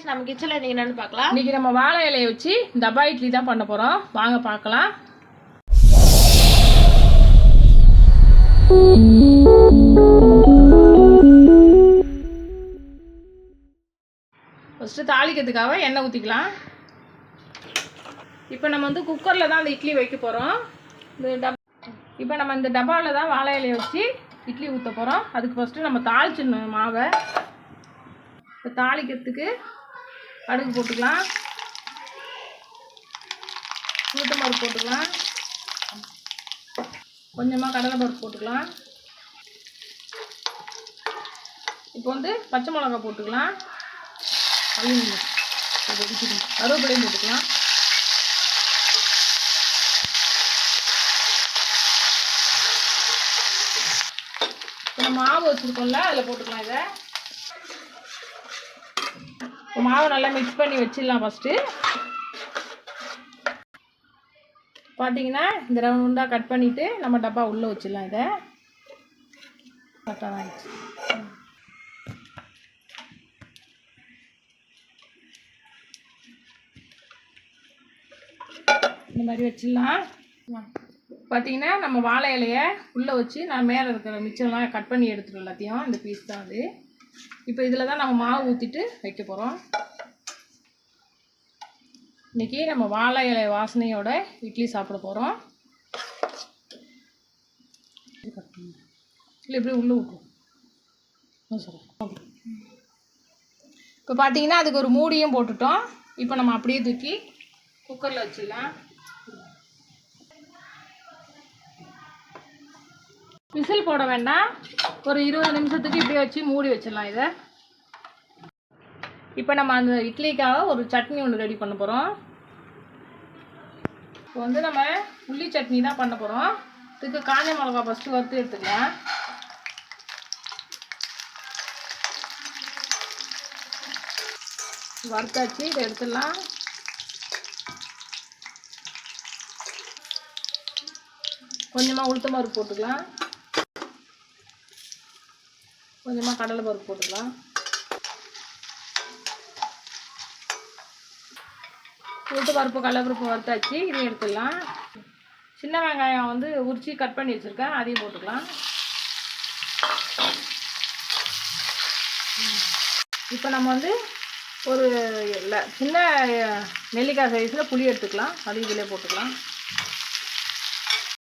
Friends நம்ம கிச்சனில் நீங்கள் என்னென்னு பார்க்கலாம். இன்னைக்கு நம்ம வாழை இலையை வச்சு டப்பா இட்லி தான் பண்ண போகிறோம் வாங்க பார்க்கலாம். ஃபஸ்ட்டு தாளிக்கிறதுக்காக எண்ணெய் ஊற்றிக்கலாம் இப்போ நம்ம வந்து குக்கரில் தான் அந்த இட்லி வைக்க போகிறோம் இந்த டப் இப்போ நம்ம இந்த டப்பாவில் தான் வாழை இலையை வச்சு இட்லி ஊற்ற போகிறோம் அதுக்கு ஃபஸ்ட்டு நம்ம தாளிச்சிடணும் மாவை. இப்போ தாளிக்கிறதுக்கு கடுகு போட்டுக்கலாம். உளுத்தம் பருப்பு போட்டுக்கலாம். கொஞ்சமாக கடலை பருப்பு போட்டுக்கலாம். இப்போ வந்து பச்சை மிளகா போட்டுக்கலாம். கருவேப்பிலையும் போட்டுக்கலாம். இப்போ நம்ம மாவு வச்சுருக்கோம்ல அதில் போட்டுக்கலாம் இதை. மாவை நல்லா மிக்ஸ் பண்ணி வச்சிடலாம் ஃபஸ்ட்டு பார்த்தீங்கன்னா இந்த ரவுண்டாக கட் பண்ணிவிட்டு நம்ம டப்பா உள்ளே வச்சிடலாம் இதை. கரெக்டாக ஆகிடுச்சு இந்த மாதிரி வச்சிடலாம். பார்த்தீங்கன்னா நம்ம வாழை இலையை உள்ளே வச்சு நான் மேலே இருக்கிற மிச்சம்லாம் கட் பண்ணி எடுத்துட்டோம் எல்லாத்தையும். இந்த பீஸ் தான் அது. இப்போ இதில் தான் நம்ம மாவு ஊற்றிட்டு வைக்க போகிறோம் இன்றைக்கி நம்ம வாழை இலை வாசனையோட இட்லி சாப்பிட போகிறோம் இல்லை இப்படி உள்ளே விட்டுரும் சார். இப்போ பார்த்தீங்கன்னா அதுக்கு ஒரு மூடியும் போட்டுட்டோம். இப்போ நம்ம அப்படியே தூக்கி குக்கரில் வச்சிடலாம். விசில் போட வேண்டாம். ஒரு இருபது நிமிஷத்துக்கு இப்படியே வச்சு மூடி வச்சிடலாம் இதை. இப்போ நம்ம அந்த இட்லிக்காக ஒரு சட்னி ஒன்று ரெடி பண்ண போகிறோம் இப்போ வந்து நம்ம உள்ளி சட்னி தான் பண்ண போகிறோம் இதுக்கு காஞ்ச மிளகா ஃபஸ்ட்டு வறுத்து எடுத்துக்கலாம். வறுத்தாச்சு இதை எடுத்துடலாம். கொஞ்சமாக உளுத்தம் பருப்பு போட்டுக்கலாம். கொஞ்சமாக கடலை பருப்பு போட்டுக்கலாம். உளுத்து பருப்பு கடலைப்பருப்பு வறுத்தாச்சு. இதையும் எடுத்துடலாம். சின்ன வெங்காயம் வந்து உரித்து கட் பண்ணி வச்சுருக்கேன். அதையும் போட்டுக்கலாம். இப்போ நம்ம வந்து ஒரு சின்ன நெல்லிக்காய் சைஸில் புளி எடுத்துக்கலாம். அது இதிலே போட்டுக்கலாம்.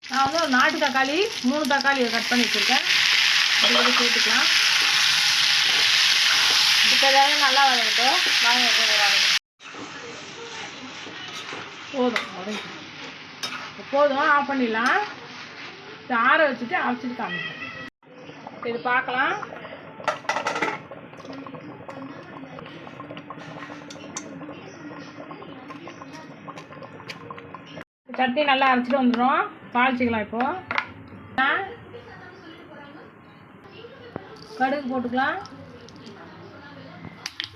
நான் வந்து ஒரு நாட்டு தக்காளி மூணு தக்காளியை கட் பண்ணி வச்சுருக்கேன். அது சேர்த்துக்கலாம் இப்போ எல்லாமே நல்லா வதங்கட்டும் வாங்க வதங்கட்டும் போதும் போதும்? ஆஃப் பண்ணிடலாம். இது ஆற வச்சுட்டு அரைச்சிட்டு காமிப்போம் இது பார்க்கலாம். சட்னி நல்லா அரைச்சிட்டு வந்துடும் தாளிச்சிக்கலாம் இப்போ. கடுகு போட்டுக்கலாம்.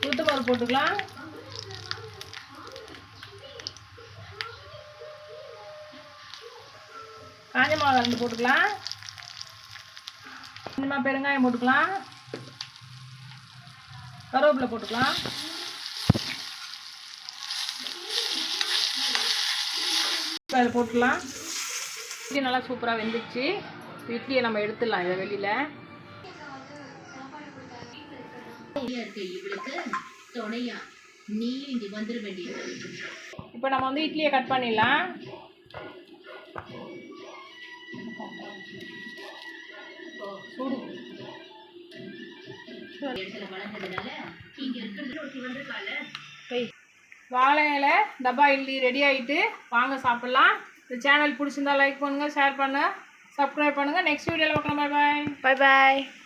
உளுத்தம்பருப்பு போட்டுக்கலாம். காஞ்ச மிளகா ரெண்டு போட்டுக்கலாம். கொஞ்சமாக பெருங்காயம் போட்டுக்கலாம். கருவேப்பிலை போட்டுக்கலாம். அதில் போட்டுக்கலாம். இட்லி நல்லா சூப்பராக வெந்துச்சு இட்லியை நம்ம எடுத்துடலாம் இதை வெளியில். இப்போ நம்ம வந்து இட்லியை கட் பண்ணிடலாம். சூடு. வாழை இலை டப்பா இட்லி ரெடி ஆகிட்டு வாங்க சாப்பிட்லாம். இந்த சேனல் பிடிச்சிருந்தா லைக் பண்ணுங்கள் ஷேர் பண்ணுங்கள் சப்ஸ்கிரைப் பண்ணுங்கள் நெக்ஸ்ட் வீடியோவில் பார்க்கலாம். பாய் பாய் பாய் பாய்